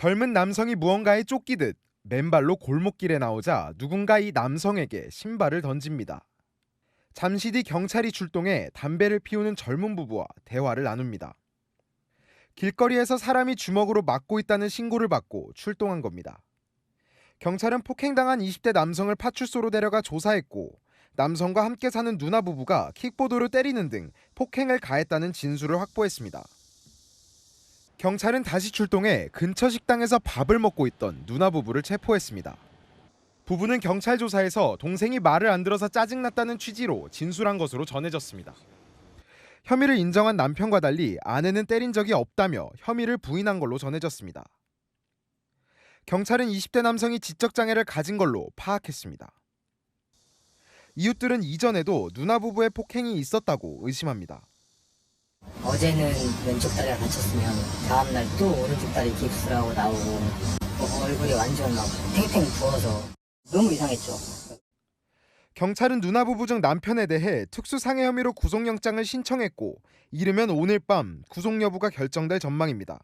젊은 남성이 무언가에 쫓기듯 맨발로 골목길에 나오자 누군가 이 남성에게 신발을 던집니다. 잠시 뒤 경찰이 출동해 담배를 피우는 젊은 부부와 대화를 나눕니다. 길거리에서 사람이 주먹으로 맞고 있다는 신고를 받고 출동한 겁니다. 경찰은 폭행당한 20대 남성을 파출소로 데려가 조사했고 남성과 함께 사는 누나 부부가 킥보드로 때리는 등 폭행을 가했다는 진술을 확보했습니다. 경찰은 다시 출동해 근처 식당에서 밥을 먹고 있던 누나 부부를 체포했습니다. 부부는 경찰 조사에서 동생이 말을 안 들어서 짜증났다는 취지로 진술한 것으로 전해졌습니다. 혐의를 인정한 남편과 달리 아내는 때린 적이 없다며 혐의를 부인한 걸로 전해졌습니다. 경찰은 20대 남성이 지적 장애를 가진 걸로 파악했습니다. 이웃들은 이전에도 누나 부부의 폭행이 있었다고 의심합니다. 어제는 왼쪽 다리가 다쳤으면 다음날 또 오른쪽 다리 깁스라고 나오고 어, 얼굴이 완전 막 탱탱 부어서 너무 이상했죠. 경찰은 누나 부부 중 남편에 대해 특수상해 혐의로 구속영장을 신청했고 이르면 오늘 밤 구속 여부가 결정될 전망입니다.